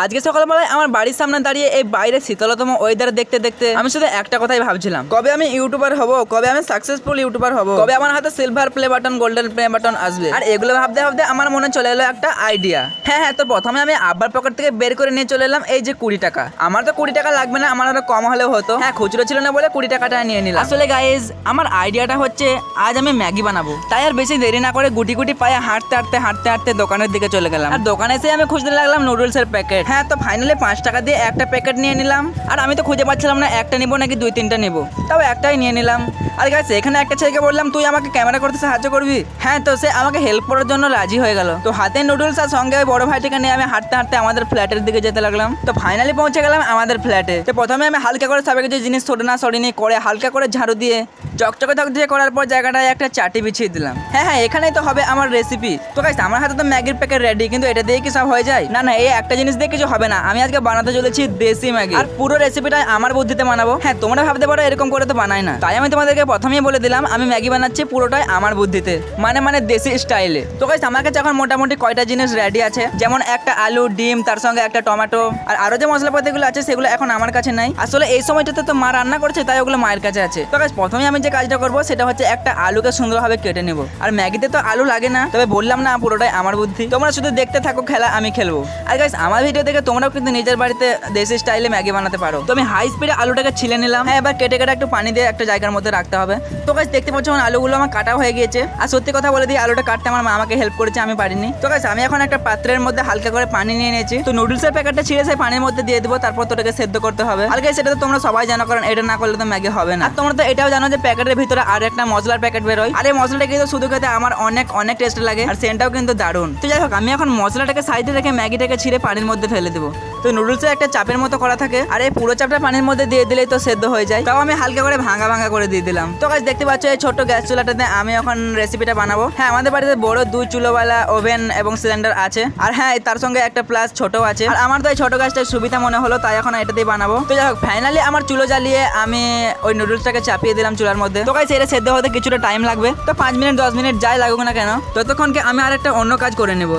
আজকে সকালবেলায় আমার বাড়ির সামনে দাঁড়িয়ে এই বাইরে শীতলতম ওয়েদার দেখতে দেখতে আমি শুধু একটা কথাই ভাবছিলাম। কবে আমি ইউটিউবার হব? কবে আমি সাকসেসফুল ইউটিউবার হব? কবে আমার হাতে silver play button golden play button আসবে? আর এগুলো ভাবতে ভাবতে আমার মনে চলে এলো একটা আইডিয়া হ্যাঁ হ্যাঁ তো প্রথমে আমি আব্বার পকেট থেকে বের করে নিয়ে চলে এলাম এই যে কুড়ি টাকা। আমার তো কুড়ি টাকা লাগবে না আমার আরও কম হলেও হতো। হ্যাঁ খুচরো ছিল না বলে কুড়ি টাকাটা নিয়ে নিলাম। আসলে গাইজ আমার আইডিয়াটা হচ্ছে আজ আমি ম্যাগি বানাবো। তাই আর বেশি দেরি না করে গুটি গুটি পায়ে হাঁটতে হাঁটতে হাঁটতে হাঁটতে দোকানের দিকে চলে গেলাম। আর দোকানে এসে আমি খুঁজতে লাগলাম নুডলস এর প্যাকেট হ্যাঁ তো ফাইনালি পাঁচ টাকা দিয়ে একটা প্যাকেট নিয়ে নিলাম। আর আমি তো খুঁজে পাচ্ছিলাম না, একটা নিবো নাকি দুই তিনটা নিবো। তাও একটাই নিয়ে নিলাম। আর গাছ এখানে একটা ছেলেকে বললাম, তুই আমাকে ক্যামেরা করতে সাহায্য করবি? হ্যাঁ তো সে আমাকে হেল্প করার জন্য রাজি হয়ে গেল। তো হাতে নুডলস আর সঙ্গে ওই বড় ভাইটিকে নিয়ে আমি হাঁটতে হাঁটতে আমাদের ফ্ল্যাটের দিকে যেতে লাগলাম। তো ফাইনালি পৌঁছে গেলাম আমাদের ফ্ল্যাটে তো প্রথমে আমি হালকা করে সবাই কিছু জিনিস সরে না সরিনি, করে হালকা করে ঝাড়ু দিয়ে, চকচকে দিয়ে করার পর জায়গাটায় একটা চাটি বিছিয়ে দিলাম। হ্যাঁ হ্যাঁ এখানেই তো হবে আমার রেসিপি তো গাইস আমার হাতে তো ম্যাগির প্যাকেট রেডি কিন্তু এটা দিয়ে কি সব হয়ে যায়? না না, এই একটা জিনিস দিয়ে কিছু হবে না। আমি আজকে বানাতে চলেছি দেশি ম্যাগি। আর পুরো রেসিপিটা আমার বুদ্ধিতে বানাবো। হ্যাঁ তোমরা ভাবতে পারো এরকম করে তো বানাই না। তাই আমি তোমাদেরকে প্রথমেই বলে দিলাম, আমি ম্যাগি বানাচ্ছি পুরোটাই আমার বুদ্ধিতে। মানে মানে দেশি স্টাইলে তো গাইস আমার কাছে এখন মোটামুটি কয়টা জিনিস রেডি আছে? যেমন একটা আলু, ডিম, তার সঙ্গে একটা টমেটো আর আরও যে মশলাপাতিগুলো আছে, সেগুলো এখন আমার কাছে নাই। আসলে এই সময়টাতে তো মা রান্না করছে, তাই ওগুলো মায়ের কাছে আছে। তো গাইস প্রথমে আমি যে কাজটা করব, সেটা হচ্ছে একটা আলুকে সুন্দরভাবে কেটে নেব। আর ম্যাগিতে তো আলু লাগে না, তবে বললাম না, পুরোটাই আমার বুদ্ধি। তোমরা শুধু দেখতে থাকো খেলা, আমি খেলব। আর গাইস আমার ভিডিও দেখে তোমরাও কিন্তু নিজের বাড়িতে দেশি স্টাইলে ম্যাগি বানাতে পারো। তো আমি হাই স্পিডে আলুটাকে ছিলে নিলাম। হ্যাঁ এবার কেটে কেটে একটু পানি দিয়ে একটা জায়গার মধ্যে রাখতে হবে। তো গাইস দেখতে পাচ্ছ আমার আলুগুলো আমার কাটা হয়ে গিয়েছে। আর সত্যি কথা বলে দিই, আলুটা কাটতে আমার মা আমাকে হেল্প করেছে, আমি পারিনি। তো কাজ আমি এখন একটা পাত্রের মধ্যে হালকা করে পানি নিয়ে নিয়েছি। তো নুডলসের প্যাকেটটা ছিঁড়ে সেই পানির মধ্যে দিয়ে দেবো, তারপর তো ওটাকে সেদ্ধ করতে হবে। গাইস সেটা তো তোমরা সবাই জানো, কারণ এটা না করলে তো ম্যাগি হবে না। আর তোমরা তো এটাও জানো যে প্যাকেটের ভিতরে আর একটা মশলার প্যাকেট বেরোয়। আর এই মশলাটা কিন্তু শুধু খেতে আমার অনেক অনেক টেস্ট লাগে, আর সেন্টটাও কিন্তু দারুণ। তো যাই হোক, আমি এখন মশলাটাকে সাইডে রেখে ম্যাগিটাকে ছিঁড়ে পানির মধ্যে ফেলে দেবো। তো নুডলসে একটা চাপের মতো করা থাকে, আর এই পুরো চাপটা পানির মধ্যে দিয়ে দিলেই তো সেদ্ধ হয়ে যায়। তাও আমি হালকা করে ভাঙা ভাঙা করে দিয়ে দিলাম। তো গাছ দেখতে পাচ্ছ এই ছোট্ট গ্যাস চুলাটাতে আমি এখন রেসিপিটা বানাবো। হ্যাঁ আমাদের বাড়িতে বড় দুই চুলোওয়ালা ওভেন এবং সিলিন্ডার আছে। আর হ্যাঁ তার সঙ্গে একটা প্লাস ছোট আছে। আর আমার তো এই ছোট গ্যাসটার সুবিধা মনে হলো, তাই এখন এটাতেই বানাবো। তো যাই হোক ফাইনালি আমার চুলো জ্বালিয়ে আমি ওই নুডলসটাকে চাপিয়ে দিলাম চুলার মধ্যে। তো গাছ এটা সেদ্ধ হতে কিছুটা টাইম লাগবে। তো পাঁচ মিনিট দশ মিনিট যাই লাগুক না কেন, ততক্ষণকে আমি আর একটা অন্য কাজ করে নেব।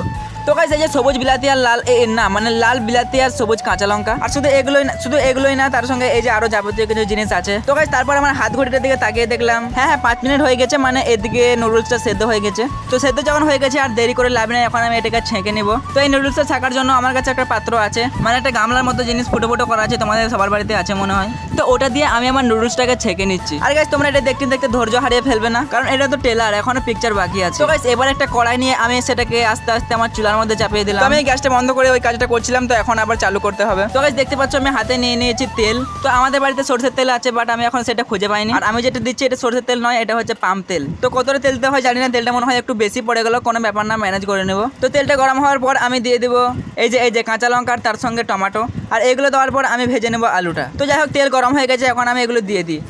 তো গাইস এই যে সবুজ বিলাতি আর লাল এ, না মানে লাল বিলাতি আর সবুজ কাঁচা লঙ্কা। আর শুধু এগুলোই শুধু এগুলোই না তার সঙ্গে এই যে আরও যাবতীয় কিছু জিনিস আছে। তো গাইস তারপর আমার হাত ঘড়িটার দিকে তাকিয়ে দেখলাম। হ্যাঁ হ্যাঁ পাঁচ মিনিট হয়ে গেছে মানে এদিকে নুডলসটা সেদ্ধ হয়ে গেছে। তো সেদ্ধ যখন হয়ে গেছে আর দেরি করে লাভ নেই এখন আমি এটাকে ছেঁকে নেব। তো এই নুডলসটা ছাকার জন্য আমার কাছে একটা পাত্র আছে। মানে একটা গামলার মতো জিনিস ফুটো ফুটো করা আছে তোমাদের সবার বাড়িতে আছে মনে হয়। তো ওটা দিয়ে আমি আমার নুডলসটাকে ছেঁকে নিচ্ছি। আর গাইস তোমরা এটা দেখতে দেখতে ধৈর্য হারিয়ে ফেলবে না কারণ এটা তো টেলার এখনও পিকচার বাকি আছে। তো গাইস এবার একটা কড়াই নিয়ে আমি সেটাকে আস্তে আস্তে আমার চুলার মধ্যে চাপিয়ে দিলাম। আমি গ্যাসটা বন্ধ করে ওই কাজটা করছিলাম তো এখন আবার চালু করতে হবে। তো গাইস দেখতে পাচ্ছ আমি হাতে নিয়ে নিয়েছি তেল। তো আমাদের বাড়িতে সরষের তেল আছে বাট আমি এখন সেটা খুঁজে পাইনি। আর আমি যেটা দিচ্ছি এটা সরষের তেল নয় এটা হচ্ছে পাম তেল। তো কতটা তেল দিতে হয় জানি না তেলটা মনে হয় একটু বেশি পড়ে গেল কোনো ব্যাপার না ম্যানেজ করে নেব। তো তেলটা গরম হওয়ার পর আমি দিয়ে দেবো এই যে এই যে কাঁচা লঙ্কা আর তার সঙ্গে টমাটো। আর এগুলো দেওয়ার পর আমি ভেজে নেব আলুটা। তো যাই হোক তেল গরম হয়ে গেছে এখন আমি এগুলো দিয়ে দিই।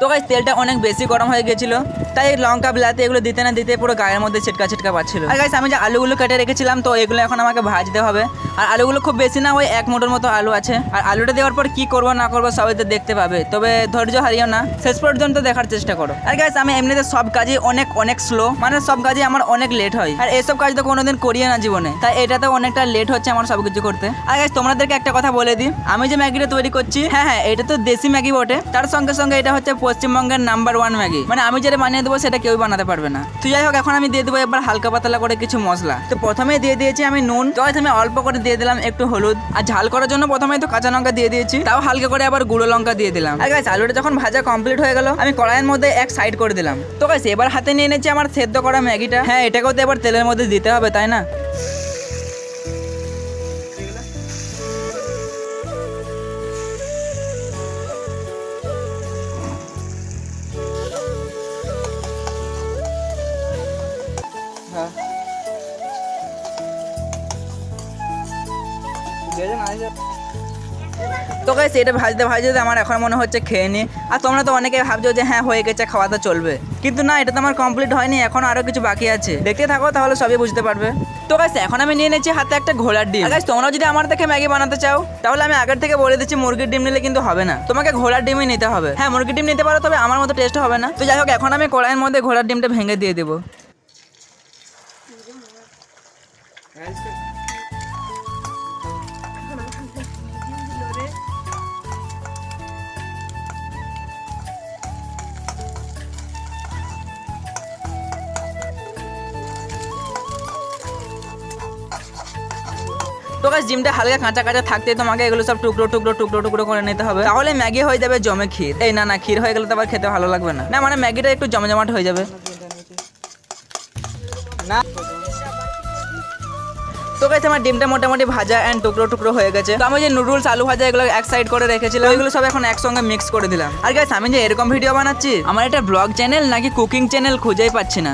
তো গাইস তেলটা অনেক বেশি গরম হয়ে গেছিল, তাই লঙ্কা, বিলাতে এগুলো দিতে না দিতে পুরো গায়ের মধ্যে ছিটকা ছিটকা পাচ্ছিল। আর গাইস আমি যে আলুগুলো কেটে রেখেছিলাম, তো এগুলো এখন আমাকে ভাজতে হবে। আর আলুগুলো খুব বেশি না, ওই এক মোটর মতো আলু আছে। আর আলুটা দেওয়ার পর কি করব, না করব, সবাই তো দেখতে পাবে। তবে ধৈর্য হারিও না, শেষ পর্যন্ত দেখার চেষ্টা করো। আর গাইস আমি এমনিতে সব কাজই অনেক অনেক স্লো মানে সব কাজই আমার অনেক লেট হয়। আর এসব কাজ তো কোনোদিন করিয়ে না জীবনে, তাই এটাতে অনেকটা লেট হচ্ছে আমার সব কিছু করতে। আর গাইস তোমাদেরকে একটা কথা বলে দিই, আমি যে ম্যাগিটা তৈরি করছি হ্যাঁ হ্যাঁ এটা তো দেশি ম্যাগি বটে, তার সঙ্গে সঙ্গে এটা হচ্ছে পশ্চিমবঙ্গের নাম্বার ওয়ান ম্যাগি। মানে আমি যেটা বানিয়ে দেবো সেটা কেউ বানাতে পারবে না। তো যাই হোক, এখন আমি দিয়ে দেবো এবার হালকা পাতলা করে কিছু মশলা। তো প্রথমে দিয়ে দিয়েছি আমি নুন। তো আমি অল্প করে দিয়ে দিলাম একটু হলুদ। আর ঝাল করার জন্য প্রথমে তো কাঁচা লঙ্কা দিয়ে দিয়েছি। তাও হালকা করে আবার গুঁড়ো লঙ্কা দিয়ে দিলাম। আর গাছ আলুটা যখন ভাজা কমপ্লিট হয়ে গেল, আমি কড়াইয়ের মধ্যে এক সাইড করে দিলাম। তো গাছ এবার হাতে নিয়ে নিয়েছি আমার সেদ্ধ করা ম্যাগিটা। হ্যাঁ এটাকেও তো এবার তেলের মধ্যে দিতে হবে, তাই না? হ্যাঁ। তো গাইস এটা ভাজতে ভাজতে আমার এখন মনে হচ্ছে খেয়ে নি। আর তোমরা তো অনেকে ভাবছ যে হ্যাঁ হয়ে গেছে, খাওয়া তো চলবে। কিন্তু না, এটা তো আমার কমপ্লিট হয়নি, এখন আরও কিছু বাকি আছে। দেখতে থাকো, তাহলে সবই বুঝতে পারবে। তো গাইস এখন আমি নিয়ে নিচ্ছি হাতে একটা ঘোড়ার ডিম। গাইস তোমরা যদি আমার থেকে ম্যাগি বানাতে চাও, তাহলে আমি আগের থেকে বলে দিচ্ছি, মুরগির ডিম নিলে কিন্তু হবে না। তোমাকে ঘোড়ার ডিমই নিতে হবে। হ্যাঁ মুরগির ডিম নিতে পারো, তবে আমার মতো টেস্ট হবে না। তো যাই হোক, এখন আমি কড়াইয়ের মধ্যে ঘোড়ার ডিমটা ভেঙে দিয়ে দেবো। তো গাছ ডিমটা হালকা কাঁচা কাঁচা থাকতে তোমাকে এগুলো সব টুকরো টুকরো টুকরো টুকরো করে নিতে হবে। তাহলে ম্যাগি হয়ে যাবে জমে ক্ষীর। এই না না ক্ষীর হয়ে গেলে তো আবার খেতে ভালো লাগবে না। না মানে ম্যাগিটা একটু জমজমাট হয়ে যাবে। না। তো গাইছে আমার ডিমটা মোটামুটি ভাজা অ্যান্ড টুকরো টুকরো হয়ে গেছে। তো আমি যে নুডলস আলু ভাজা এগুলো এক সাইড করে রেখেছিলাম ওইগুলো সব এখন একসঙ্গে মিক্স করে দিলাম। আর গাইস আমি যে এরকম ভিডিও বানাচ্ছি আমার এটা ব্লগ চ্যানেল নাকি কুকিং চ্যানেল খুঁজেই পাচ্ছি না।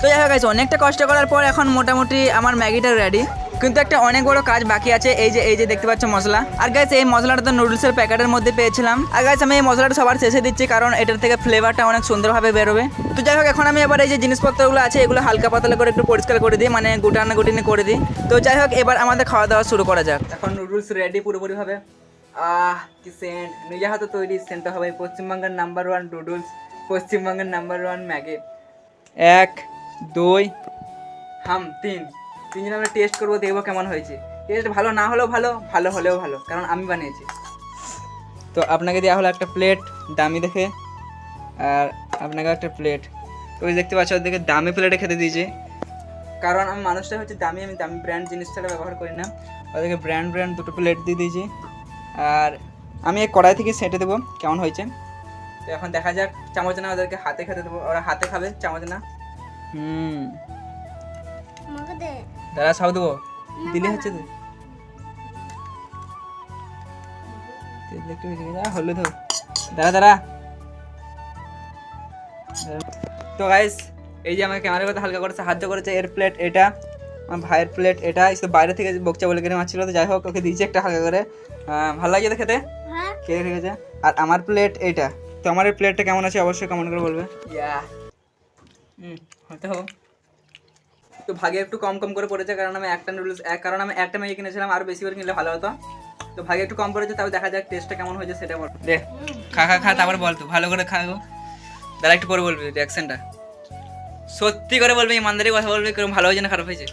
তো যাই হোক অনেকটা কষ্ট করার পর এখন মোটামুটি আমার ম্যাগিটা রেডি কিন্তু একটা অনেক বড় কাজ বাকি আছে এই যে এই যে দেখতে পাচ্ছ মশলা। আর গাইস এই মশলাটা তো নুডলসের প্যাকেটের মধ্যে পেয়েছিলাম। আর গাইস আমি এই মশলাটা সবার শেষে দিচ্ছি কারণ এটার থেকে ফ্লেভারটা অনেক সুন্দরভাবে বেরোবে। তো যাই হোক এখন আমি এবার এই যে জিনিসপত্রগুলো আছে এগুলো হালকা পাতলা করে একটু পরিষ্কার করে দিই মানে গুটানা গুটিনি করে দিই। তো যাই হোক এবার আমাদের খাওয়া দাওয়া শুরু করা যাক। এখন নুডলস রেডি পুরোপুরিভাবে। আহ কি সেন্ট নিজে হাতে তৈরি সেন্টটা হবে। পশ্চিমবঙ্গের নাম্বার ওয়ান নুডলস পশ্চিমবঙ্গের নাম্বার ওয়ান ম্যাগি। এক দুই। হাম তিন। তিনজন আমরা টেস্ট করব দেখব কেমন হয়েছে। টেস্ট ভালো না হলেও ভালো ভালো হলেও ভালো কারণ আমি বানিয়েছি। তো আপনাকে দেওয়া হলো একটা প্লেট দামি দেখে। আর আপনাকে একটা প্লেট তো ওই দেখতে পাচ্ছ ওদেরকে দামি প্লেটে খেতে দিয়েছি। কারণ আমি মানুষটা হচ্ছে দামি আমি দামি ব্র্যান্ড জিনিস ছাড়া ব্যবহার করি না। ওদেরকে ব্র্যান্ড ব্র্যান্ড দুটো প্লেট দিয়ে দিয়েছি। আর আমি এই কড়াই থেকে সেটে দেবো কেমন হয়েছে। তো এখন দেখা যাক চামচ না ওদেরকে হাতে খেতে দেবো। ওরা হাতে খাবে চামচ না। হুম। আমাকে দে। দেবো? দিলে হচ্ছে তো। তেল একটু গেছে আহ, হলুদ হোক দাঁড়া দাঁড়া তো গাইস এই যে আমাকে ক্যামেরা করতে হালকা করে সাহায্য করেছে এর প্লেট এটা আমার ভাইয়ের প্লেট এটা তো বাইরে থেকে বকচা বলে কিনে মারছিল তো যাই হোক ওকে দিয়েছি একটা হালকা করে। ভালো লাগে তো খেতে? হ্যাঁ। খেয়ে ঠিক আছে। আর আমার প্লেট এইটা তো আমার এই প্লেটটা কেমন আছে অবশ্যই কমেন্ট করে বলবে। ইয়া হবে তো ভাগে একটু কম কম করে পড়েছে কারণ আমি একটা নুডলস এক কারণ আমি একটা ম্যাগি কিনেছিলাম আর বেশি করে কিনলে ভালো হতো। তো ভাগে একটু কম পড়েছে তবে দেখা যাক টেস্টটা কেমন হয়েছে সেটা বল। দে খা খা খা তারপর বল তো ভালো করে খা গো। দাদা একটু পরে বলবি রিয়াকশনটা সত্যি করে বলবি ইমানদারি কথা বলবি কেরম ভালো হয়েছে না খারাপ হয়েছে?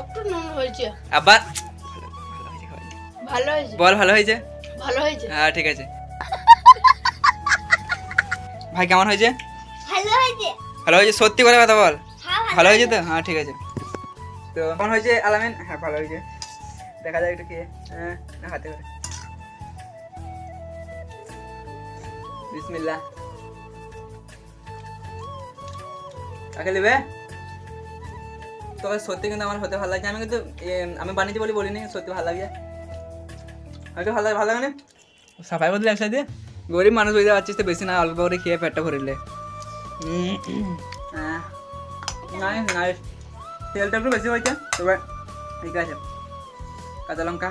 একটু নুন হয়েছে। আবার। ভালো হয়েছে। বল ভালো হয়েছে? ভালো হয়েছে। হ্যাঁ ঠিক আছে। ভাই কেমন হয়েছে? ভালো হয়েছে। ভালো হয়েছে? সত্যি করে কথা বল। হ্যাঁ ভালো হয়েছে তো? হ্যাঁ ঠিক আছে। তো কেমন হয়েছে আলামিন? হ্যাঁ ভালো হয়েছে। দেখা যাক একটু খেয়ে হ্যাঁ হাতে করে। বিসমিল্লাহ। কাকে নেবে তবে সত্যি কিন্তু আমার হতে ভালো লাগছে। আমি কিন্তু আমি বানিয়েছি বলে বলিনি সত্যি ভালো লাগছে। হয়তো ভালো লাগে ভালো লাগে না? সাফাই বদলে একসাথে? গরিব মানুষ বুঝতে পারছিস তো বেশি না অল্প করে খেয়ে পেটটা ভরিলে হ্যাঁ নাই নাই তেলটা একটু বেশি হয়েছে তবে ঠিক আছে কাঁচা লঙ্কা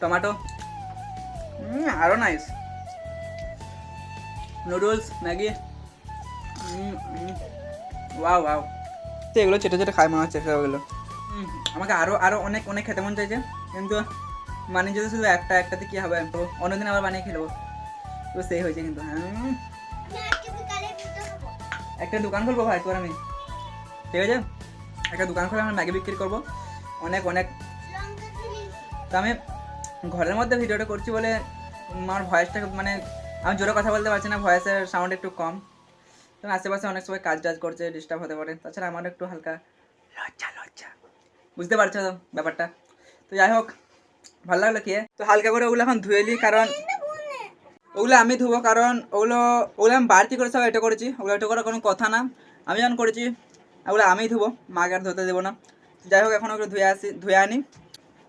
টমাটো আরও nice noodles Maggi wow wow তো এগুলো চেটে চেটে খাই মনে হচ্ছে সবগুলো আমাকে আরও আরও অনেক অনেক খেতে মন চাইছে কিন্তু মানে যদি শুধু একটা একটাতে কী হবে তো অন্যদিন আবার বানিয়ে খেলব তো সেই হয়েছে কিন্তু হ্যাঁ? একটা দোকান খুলবো ভাই তোর আমি। ঠিক আছে? একটা দোকান খুলে আমি ম্যাগি বিক্রি করব। অনেক অনেক। তো আমি ঘরের মধ্যে ভিডিওটা করছি বলে আমার ভয়েসটা মানে আমি জোরে কথা বলতে পারছি না ভয়েসের সাউন্ড একটু কম। কারণ আশেপাশে অনেক সময় কাজ টাজ করছে ডিস্টার্ব হতে পারে। তাছাড়া আমার একটু হালকা লজ্জা লজ্জা। বুঝতে পারছ তো ব্যাপারটা? তো যাই হোক ভালো লাগল খেয়ে। তো হালকা করে ওগুলো এখন ধুয়ে নিই কারণ ওগুলো আমি ধুবো, কারণ ওগুলো ওগুলো আমি বাড়তি করে সব এটা করেছি। ওগুলো এটা করার কোনো কথা না। আমি যখন করেছি, ওগুলো আমিই ধুবো, মাকে আর ধুতে দেবো না। যাই হোক, এখন ওগুলো ধুয়ে আসি, ধুয়ে আনি।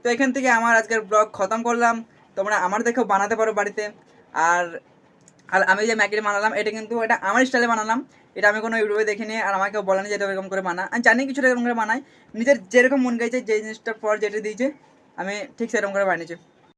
তো এখান থেকে আমার আজকের ব্লগ খতম করলাম। তোমরা আমার দেখেও বানাতে পারো বাড়িতে। আর আর আমি যে ম্যাগিটা বানালাম, এটা কিন্তু এটা আমার স্টাইলে বানালাম। এটা আমি কোনো ইউটিউবে দেখিনি, আর আমাকে বলেনি যে এটা এরকম করে বানা আমি জানি কিছুটা এরকম করে বানাই নিজের যেরকম মন গেছে যে জিনিসটার পর যেটা দিয়েছে, আমি ঠিক সেরকম করে বানিয়েছি।